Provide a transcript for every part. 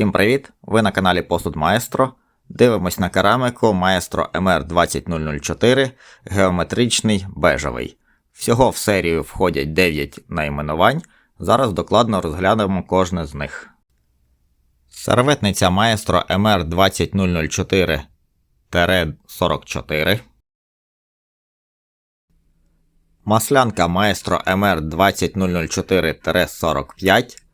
Всім привіт! Ви на каналі Посуд Маестро. Дивимось на керамику Маестро MR20004 геометричний бежевий. Всього в серію входять 9 найменувань. Зараз докладно розглянемо кожне з них. Серветниця Маестро MR20004 44. Маслянка Maestro MR20004-45.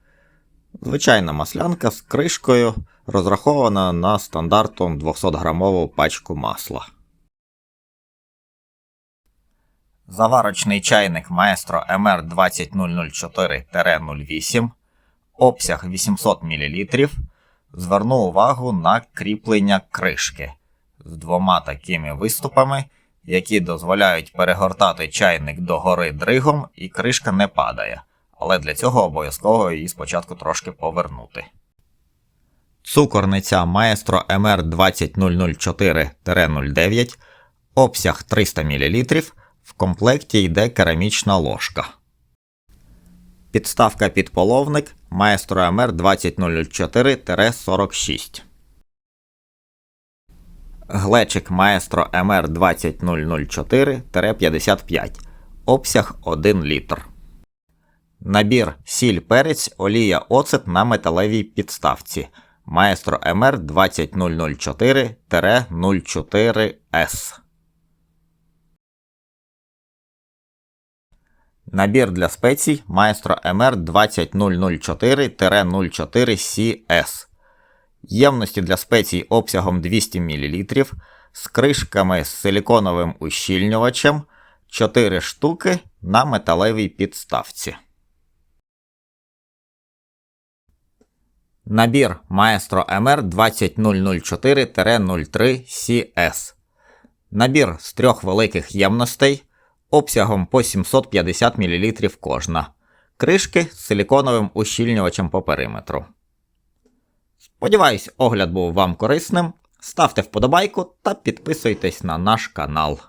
Звичайна маслянка з кришкою, розрахована на стандартом 200-грамову пачку масла. Заварочний чайник Maestro MR20004-08. Обсяг 800 мл. Зверну увагу на кріплення кришки з двома такими виступами, які дозволяють перегортати чайник догори дригом і кришка не падає. Але для цього обов'язково її спочатку трошки повернути. Цукорниця Maestro MR20004-09. Обсяг 300 мл. В комплекті йде керамічна ложка. Підставка під половник Maestro MR20004-46. Глечик Maestro MR20004-55. Обсяг 1 літр. Набір сіль перець, олія оцет на металевій підставці. Maestro MR2004-04S. Набір для спецій Maestro MR20004-04CS. Ємності для спецій обсягом 200 мл з кришками з силіконовим ущільнювачем 4 штуки на металевій підставці. Набір Maestro MR20004-03CS. Набір з трьох великих ємностей обсягом по 750 мл кожна. Кришки з силіконовим ущільнювачем по периметру. Сподіваюсь, огляд був вам корисним. Ставте вподобайку та підписуйтесь на наш канал.